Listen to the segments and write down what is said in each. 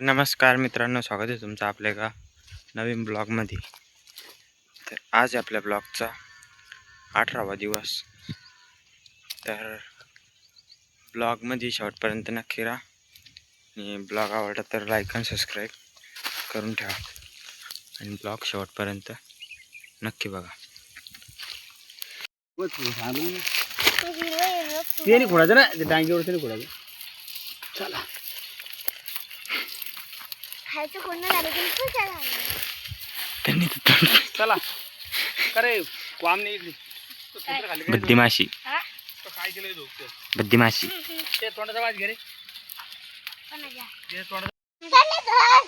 नमस्कार मित्रांनो स्वागत आहे तुमचं आपल्या एका नवीन ब्लॉगमध्ये. तर आज आपल्या ब्लॉगचा अठरावा दिवस. तर ब्लॉगमध्ये शेवटपर्यंत नक्की राहा. आणि ब्लॉग आवडला तर लाईक आणि सबस्क्राईब करून ठेवा. आणि ब्लॉग शेवटपर्यंत नक्की बघा. ते नाही खोडायचं ना? ते डांगीवर ते नाही खोडायचं. चला. खायचं कोण झालं तू त्यांनी चला. करे वाम नाही इकडे. तो सूत्र खाली काय तो काय केलंय तो? ते? ते तोंडाचा वाज घे रे. कोणाच्या? ते तोंडाचा.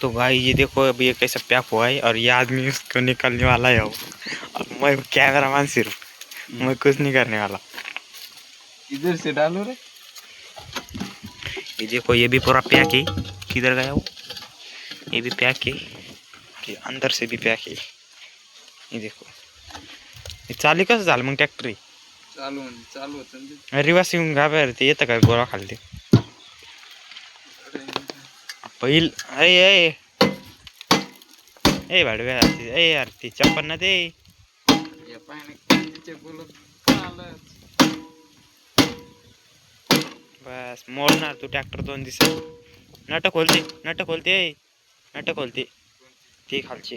तो भाई ये देखो अभी ये कैसा पैक हुआ है और ये आदमी उसको निकलने वाला है वो और मैं कैमरा मैन सिर्फ़। मैं कुछ नहीं करने वाला। इधर से डालो रे। ये देखो ये भी पूरा पैक है। किधर गया वो? ये भी पैक है। ये अंदर से भी पैक है। ये देखो। हे चाली कसं झालं मग ट्रॅक्टर चालू चालू होतं रिवास येऊन घाबर ते येतं का गोळा खालते? पहिल अरे ए ए. भाडव्या ए यार ती चप्पल ना ते. बोलत बस मोडणार तू ट्रॅक्टर दोन दिवसात नट खोलते नट खोलते नट खोलते. ते खालचे.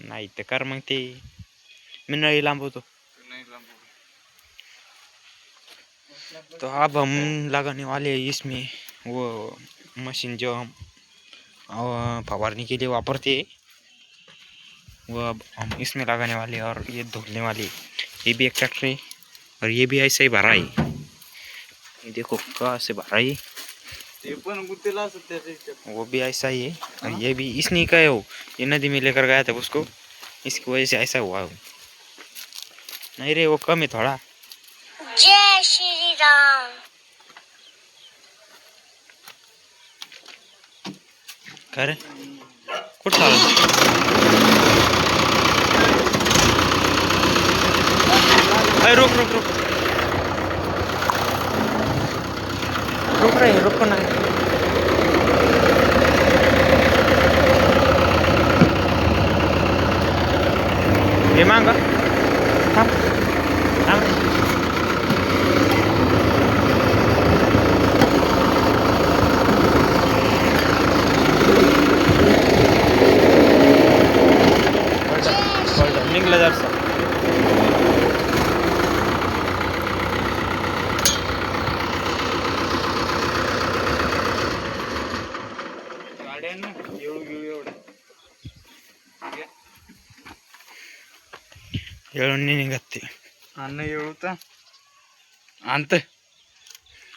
नाही तर कर मग ते. मी नळी लांबवतो. तो अब हम लगाने वाले हैं इसमें वो मशीन जो हम केली फवारने के लिए वापरते. व वो अब हम इसमें लगाने वाले और ये धुलने वाले हैं। ये भी एक ट्रैक्टर है और ये भी ऐसा ही भरा है ये देखो कहाँ से भरा है वो भी ऐसा ही है। और ये भी इसने का है। वो ये नदी में लेकर गया था उसको। इसकी वजह से ऐसा हुआ वो नहीं रे वो कम है थोड़ा। जय श्री राम। कर। कुठं अरे रुक रुक रुक रुक रे रुक ना हे मांग थांब थांब पळतं निघलं जरसं येळून निघत ते अन्न येळू तर? आणत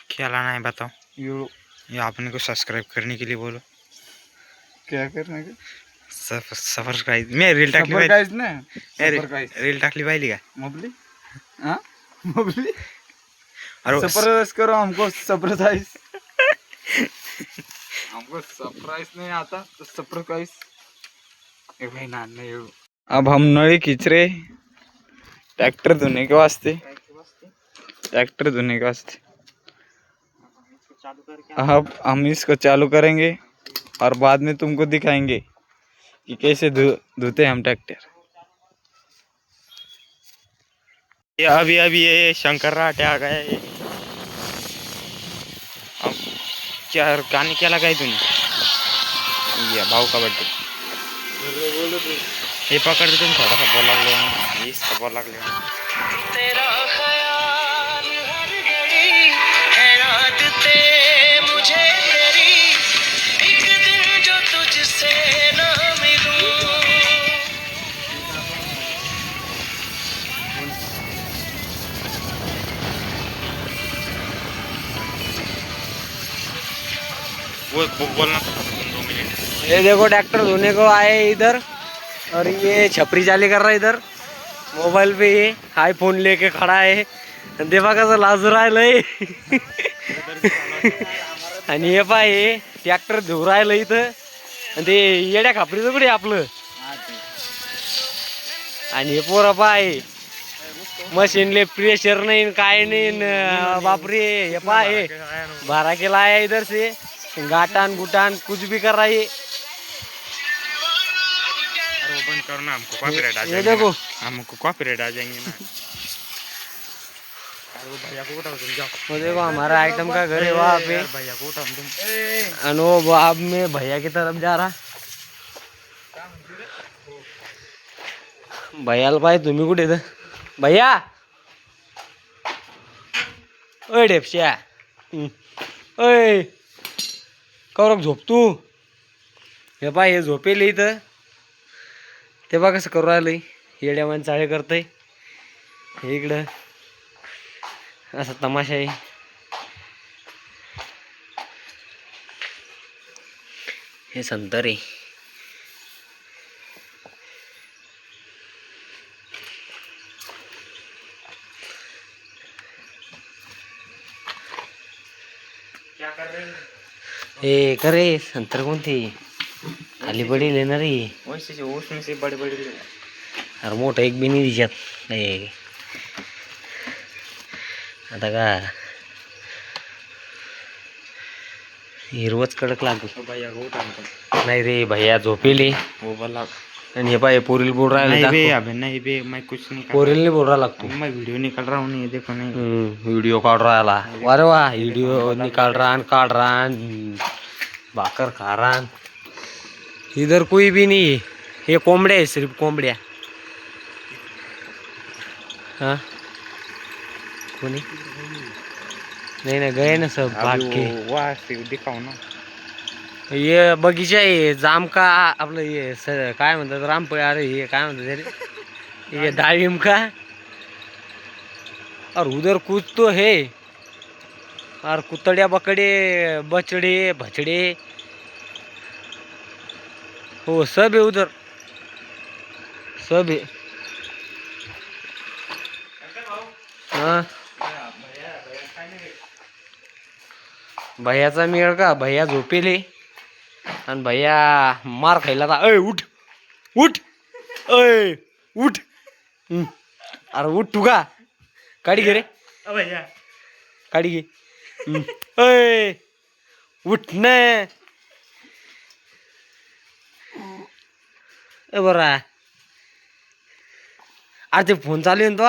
खेला नहीं बताओ येळू. ये आपने को सब्सक्राइब करने के लिए बोलो. क्या करणार सब्सक्राइब मैं रील टाकली सफर पाहिली. काहीच ना? ए, सफर काहीच रील टाकली पाहिली का? मोबली? हाँ? मोबली? अरे सरप्राइज करो हमको सरप्राइज हमको सरप्राइज नहीं आता तो सरप्राइज ए भाई ना नहीं अब हम नए खींच रहे ट्रैक्टर धोने के वास्ते। ट्रैक्टर धोने के वास्ते। अब हम इसको चालू करेंगे और बाद में तुमको दिखाएँगे कि कैसे धोते हैं हम ट्रैक्टर ये अभी अभी ये शंकर राटे आ गए। अब क्या, गाने क्या लगाई तूने? ये भाव का बर्थडे ये पकड़ तुम थोड़ा सा बोल लागले हो. ये इसका बोल हो. वो वो बोलना दो मिनट ये देखो ट्रैक्टर धोने को आए इधर और ये छपरी चाली कर रहा है इधर। मोबाइल पे ये आयफोन लेके खड़ा आहे देवा ते कसं लाजू राहिलंय आणि हे पाय हे ट्रॅक्टर धुवू राहिलं इथं। आणि ते येड्या खापरीचं कुठे आपलं। आणि हे पोरं पाय मशीनले प्रेशर नाही काय नाही बापरे हे पा हे बारा केला आहे इधर से। गाटान गुटान कुछ भी कर रहा है करो ना हमको कॉपीराइट आ ये जाएंगे देखो। हमको कॉपीराइट आ जाएंगे ना। भैया को उठाओ तुम जाओ। वो देखो हमारा आइटम का घर है वहाँ पे। भैया को उठाओ तुम। और वो अब में भैया की तरफ जा रहा। भैयाला पाहिजे तुम्ही कुठे इथं? भैया! ओय डेपश्या. ओय कौरक झोप तू। हे पाय हे झोपेल इथं। ते बा कसं करू राहिलंय. येड्यामान चाळे करतय. हे इकडं. असा तमाशा आहे. हे संतरे हे? करे संतर कोणते? खाली पडेल आहे ना रे वैसे से उसमें से बड़े बड़े। अरे मोठं एक बिनी तिच्यात हे आता का? हिरवच कडक लागू. भैया उठाओ तुम नाही रे भैया झोपेले. वो वाला आणि हे पाय पोरील बोल नहीं राहिला बे अबे नहीं बे मैं कुछ नहीं कर पोरील बोल राहिला लागतो मैं वीडियो निकल रहा हूँ नहीं देखो नहीं. व्हिडिओ काढ राहिला. अरे वा व्हिडिओ निकाल रान काढ रान. भाकर खा रान. इधर कोई भी नहीं है। ये कोंबड्या आहे सिर्फ कोंबड्या। हाँ? कोणी नाही? ना गए ना सब भाग के। वहाँ दिखाओ ना। ये बगीचा आहे जाम का आपलं हे स- काय म्हणतात रामप अरे हे काय म्हणतात त्याले ये डाळिंब का? और उधर कुछ तो है। और कुतड़िया बकड़े बचड़े भचड़े हो सब है उधर। सब है। हाँ। भैयाचा मेळ का? भैया झोपेले. आणि भैया मार खायला आता अय उठ. उठ. अय उठ. अरे उठ तू का? काढी घे रे. भैया. काढी घे. अय उठ न. ए बरा. अरे ते फोन चालू आहे ना तो.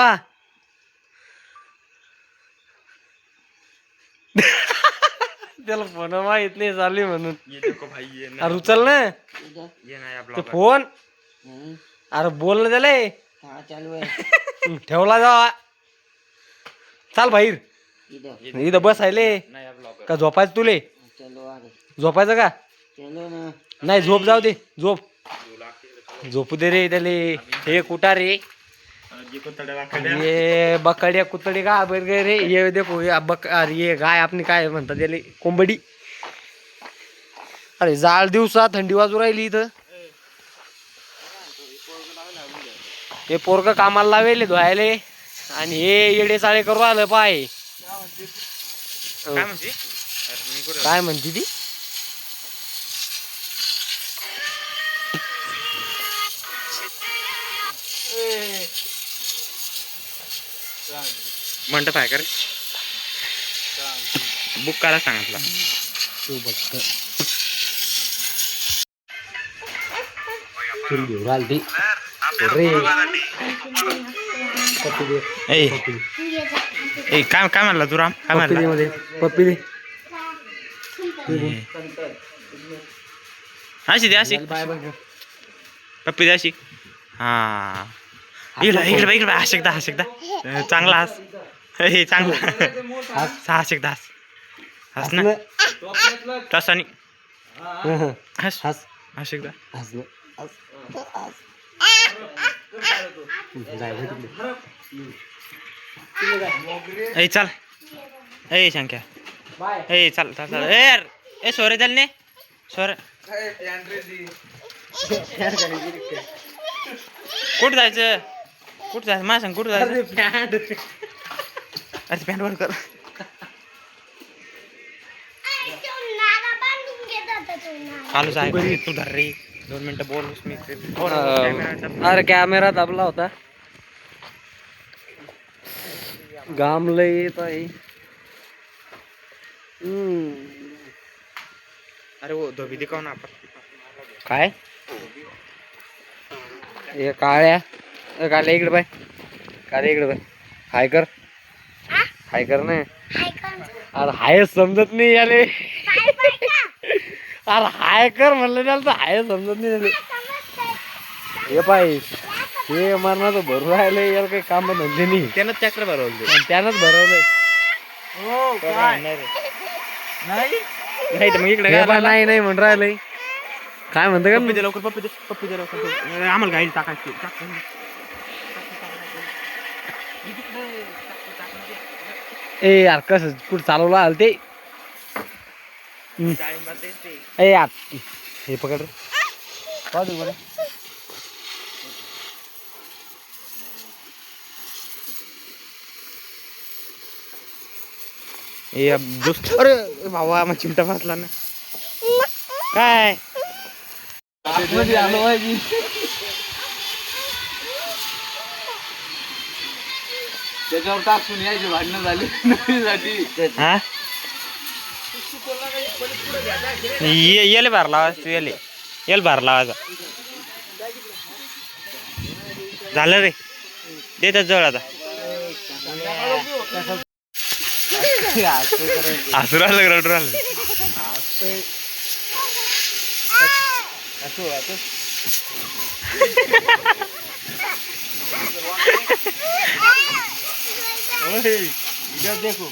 त्याला फोन माहीत नाही चालू आहे म्हणून. ये देखो भाई ये नया अरे उचल ना. ते फोन. अरे बोल ना त्याला. चालू आहे. ठेवला जावा चाल बाहेर. इथं. नया ब्लॉग का झोपायचं तुले? झोपायचं का? चलो ना. नाही झोप जाऊ दे. झोप. झोपू दे रे त्याले हे कुठा रे। ये बकड्या कुतडी का बर गे रे। ये देखो ये बक अरे ये गाय आपली काय म्हणतात त्याले कोंबडी। अरे जाळ दिवसा थंडी वाजू राहिली इथं। हे पोरग कामाला लावेले धुवायले. आणि हे येडे चाळे करू आलं पाय. काय म्हणते? अरे मी कुठं काय म्हणते ती म्हणतं काय कर बुक करायला सांगितलं. तू बघ तुला घेऊन आली ती रे पप्पी दे ए ए काय काय म्हणला तू राम? काय पप्पी दे म्हणला पप्पी दे अशी दे अशी पप्पी दे अशी हा. इकडे इकडे बघ, इकडे एकदा हस एकदा अं, चांगला हस हे चांगला हस हस एकदा हस हस ना तसा नाही हस हस तिकडे. ए चल ए शंक्या बाय ए चल चल चल ए यार ए सोरे चल ने सोरे कुठं जायचं कुठं जायचं मला सांग कुठं जायचं अरे पॅन्ट अरे पॅन्ट वर कर चालूच आहे तू धर रे दोन मिनिटं बोल मी अरे कॅमेरा दाबला होता घाम लय येत आहे हम्म. अरे वो धोबी दिखाव ना आपण काय हे काळ्या काळ्या इकडे बाय काळ्या इकडे बाय हाय कर. हाय कर ना. हाय कर अरे हाय समजत नाही याले. काय बाय का? अरे हाय कर म्हणलं त्याला तर हाय समजत नाही याले. समजतंय. हे पाय हे मरणाचं भरू राहिलं याला काही काम धंदे नाही. त्यानं ट्रॅक्टर भरवलं त्यानंच भरवलंय. हो नाही? नाही तर मग इकडे नाही नाही म्हणून राहिलंय. काय म्हणतं पप्पी का दे लवकर पप्पी दे पप्पी दे लवकर. आम्हाला गाडी टाकायची. टाक. ए यार कस? कुठं चालवलं आलं ते? ए यार हे पकड रे. पाहू बरं. ए दुस अरे भावा मग चिमटा फासला ना. काय? आतमध्ये आलो पाहिजे त्याच्यावर टाकून यायची भांडणं झाली नवीसाठी हा? ये येले बार लावायचं तू येले येल बार लावायचा झालं रे. देतात जवळ आता. असू राहिलं रडू राहिलं? देखो।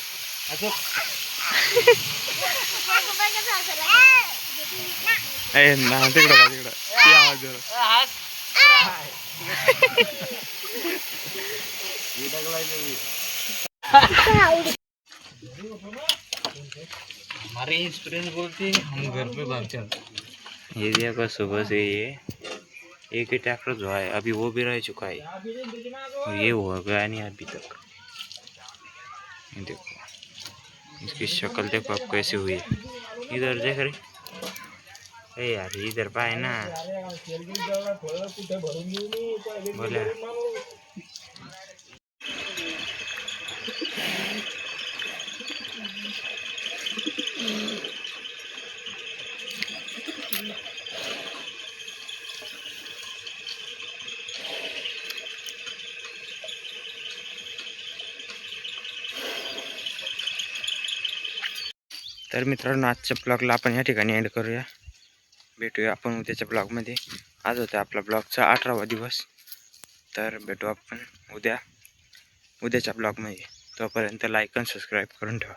ए ना तिकडं बघ, तिकडं. ते आवाज जरा. हमारे एक्सपीरियंस बोलते हम घर पे भाग चलते ये देखो सुबह से ये एक ही ट्रैक्टर जो है अभी वो भी रह चुका है। और ये हो गया नहीं अभी तक। देखो। इसकी शक्ल देखो आप कैसी हुई। है इधर देख रहे। ए यार इधर पाए ना। बोला। तर मित्रांनो आजच्या ब्लॉगला आपण या ठिकाणी एंड करूया. भेटूया आपण उद्याच्या ब्लॉगमध्ये आज होता आपला ब्लॉगचा अठरावा दिवस. तर भेटू आपण उद्या उद्याच्या ब्लॉगमध्ये तोपर्यंत लाईक आणि सबस्क्राईब करून ठेवा.